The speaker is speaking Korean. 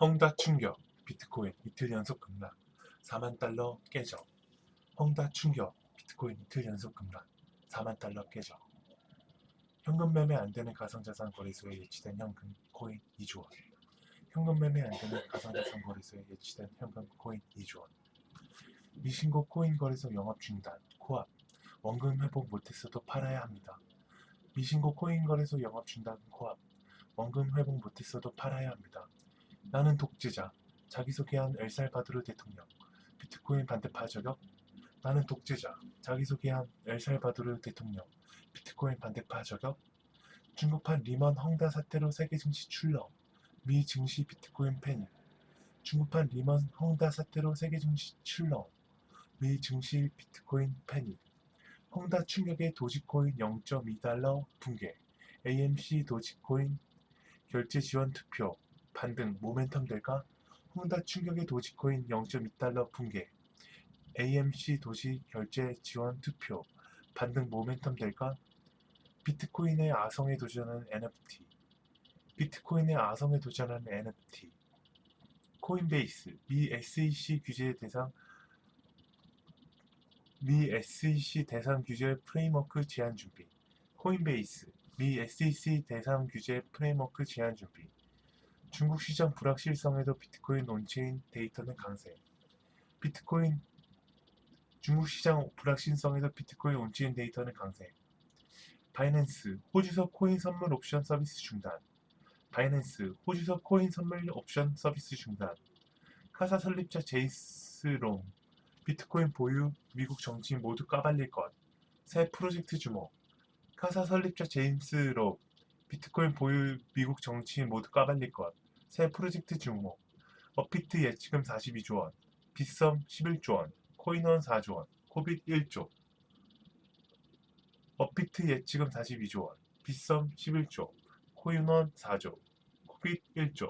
헝다 충격, 비트코인 이틀 연속 급락, 4만 달러 깨져. 헝다 충격, 비트코인 이틀 연속 급락, 4만 달러 깨져. 현금 매매 안 되는 가상자산 거래소에 예치된 현금 코인 2조 원. 현금 매매 안 되는 가상자산 거래소에 예치된 현금 코인 2조 원. 미신고 코인 거래소 영업 중단, 코앞. 원금 회복 못했어도 팔아야 합니다. 미신고 코인 거래소 영업 중단, 코앞. 원금 회복 못했어도 팔아야 합니다. 나는 독재자. 자기소개한 엘살바도르 대통령. 비트코인 반대파 저격. 나는 독재자. 자기소개한 엘살바도르 대통령. 비트코인 반대파 저격. 중국판 리먼 헝다 사태로 세계 증시 출렁. 미 증시 비트코인 패닉. 중국판 리먼 헝다 사태로 세계 증시 출렁. 미 증시 비트코인 패닉. 헝다 충격의 도지코인 0.2달러 붕괴. AMC 도지코인 결제 지원 투표. 반등 모멘텀 될까? 헝다 충격의 도지코인 0.2달러 붕괴. AMC 도시 결제 지원 투표. 반등 모멘텀 될까? 비트코인의 아성에 도전하는 NFT. 비트코인의 아성에 도전하는 NFT. 코인베이스, 미 SEC 규제 대상 미 SEC 대상 규제 프레임워크 제한 준비. 코인베이스, 미 SEC 대상 규제 프레임워크 제한 준비. 중국 시장 불확실성에도 비트코인 온체인 데이터는 강세. 비트코인 중국 시장 불확실성에도 비트코인 온체인 데이터는 강세. 바이낸스 호주서 코인 선물 옵션 서비스 중단. 바이낸스 호주서 코인 선물 옵션 서비스 중단. 카사 설립자 제이스 롱 비트코인 보유 미국 정치인 모두 까발릴 것. 새 프로젝트 주목. 카사 설립자 제임스 로 비트코인 보유 미국 정치인 모두 까발릴 것. 새 프로젝트 주목. 업비트 예치금 42조 원. 빗썸 11조 원. 코인원 4조 원. 코빗 1조. 업비트 예치금 42조 원. 빗썸 11조. 코인원 4조. 코빗 1조.